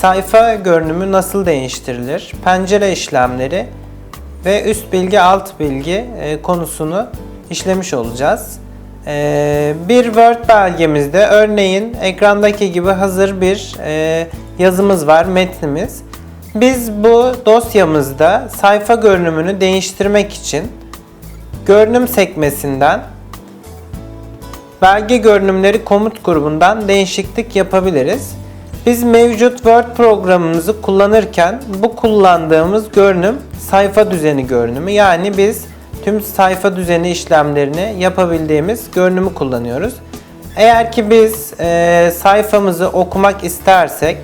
sayfa görünümü nasıl değiştirilir, pencere işlemleri ve üst bilgi alt bilgi e, konusunu işlemiş olacağız. E, bir Word belgemizde örneğin ekrandaki gibi hazır bir e, yazımız var, metnimiz. Biz bu dosyamızda sayfa görünümünü değiştirmek için görünüm sekmesinden belge görünümleri komut grubundan değişiklik yapabiliriz. Biz mevcut Word programımızı kullanırken bu kullandığımız görünüm sayfa düzeni görünümü. Yani biz tüm sayfa düzeni işlemlerini yapabildiğimiz görünümü kullanıyoruz. Eğer ki biz e, sayfamızı okumak istersek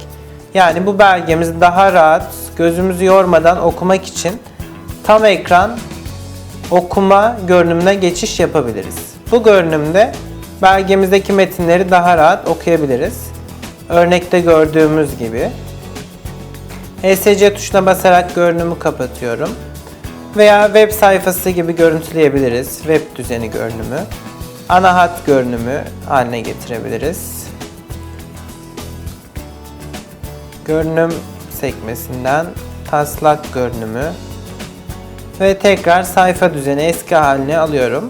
yani bu belgemizi daha rahat gözümüzü yormadan okumak için tam ekran okuma görünümüne geçiş yapabiliriz. Bu görünümde belgemizdeki metinleri daha rahat okuyabiliriz. Örnekte gördüğümüz gibi. ESC tuşuna basarak görünümü kapatıyorum. Veya web sayfası gibi görüntüleyebiliriz. Web düzeni görünümü. Ana hat görünümü haline getirebiliriz. Görünüm sekmesinden taslak görünümü ve tekrar sayfa düzeni eski haline alıyorum.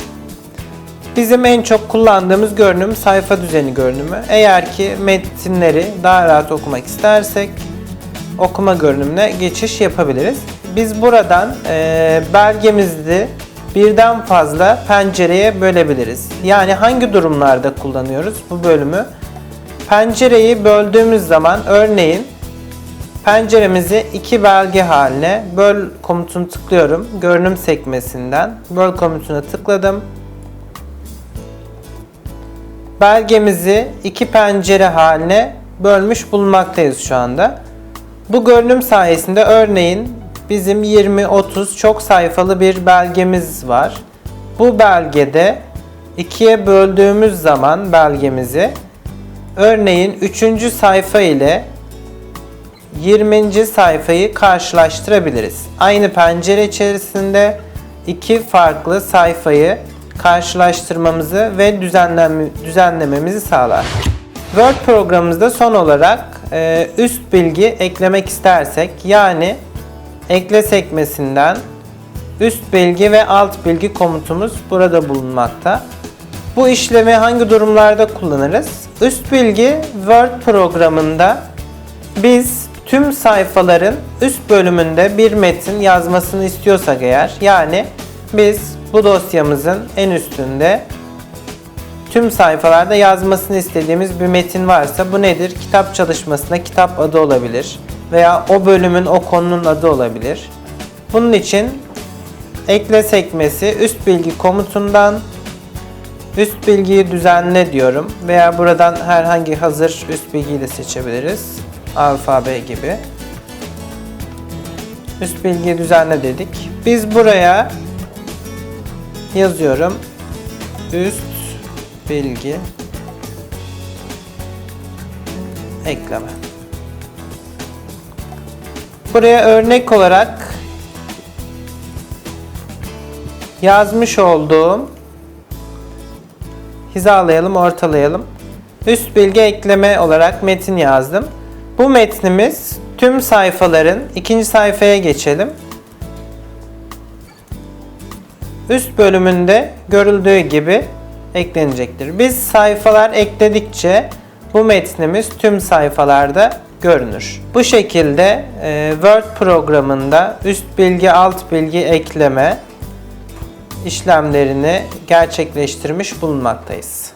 Bizim en çok kullandığımız görünüm sayfa düzeni görünümü. Eğer ki metinleri daha rahat okumak istersek okuma görünümüne geçiş yapabiliriz. Biz buradan e, belgemizi birden fazla pencereye bölebiliriz. Yani hangi durumlarda kullanıyoruz bu bölümü? Pencereyi böldüğümüz zaman örneğin penceremizi iki belge haline böl komutunu tıklıyorum. Görünüm sekmesinden böl komutuna tıkladım. Belgemizi iki pencere haline bölmüş bulunmaktayız şu anda. Bu görünüm sayesinde örneğin bizim 20-30 çok sayfalı bir belgemiz var. Bu belgede ikiye böldüğümüz zaman belgemizi örneğin 3. sayfa ile 20. sayfayı karşılaştırabiliriz. Aynı pencere içerisinde iki farklı sayfayı karşılaştırmamızı ve düzenleme, düzenlememizi sağlar. Word programımızda son olarak e, üst bilgi eklemek istersek yani ekle sekmesinden üst bilgi ve alt bilgi komutumuz burada bulunmakta. Bu işlemi hangi durumlarda kullanırız? Üst bilgi Word programında biz tüm sayfaların üst bölümünde bir metin yazmasını istiyorsak eğer yani biz bu dosyamızın en üstünde tüm sayfalarda yazmasını istediğimiz bir metin varsa bu nedir? Kitap çalışmasında kitap adı olabilir veya o bölümün o konunun adı olabilir. Bunun için ekle sekmesi üst bilgi komutundan üst bilgiyi düzenle diyorum veya buradan herhangi hazır üst bilgiyi de seçebiliriz. Alfabe gibi. Üst bilgiyi düzenle dedik. Biz buraya yazıyorum. Üst bilgi ekleme. Buraya örnek olarak yazmış olduğum hizalayalım, ortalayalım. Üst bilgi ekleme olarak metin yazdım. Bu metnimiz tüm sayfaların ikinci sayfaya geçelim. Üst bölümünde görüldüğü gibi eklenecektir. Biz sayfalar ekledikçe bu metnimiz tüm sayfalarda görünür. Bu şekilde e, Word programında üst bilgi alt bilgi ekleme işlemlerini gerçekleştirmiş bulunmaktayız.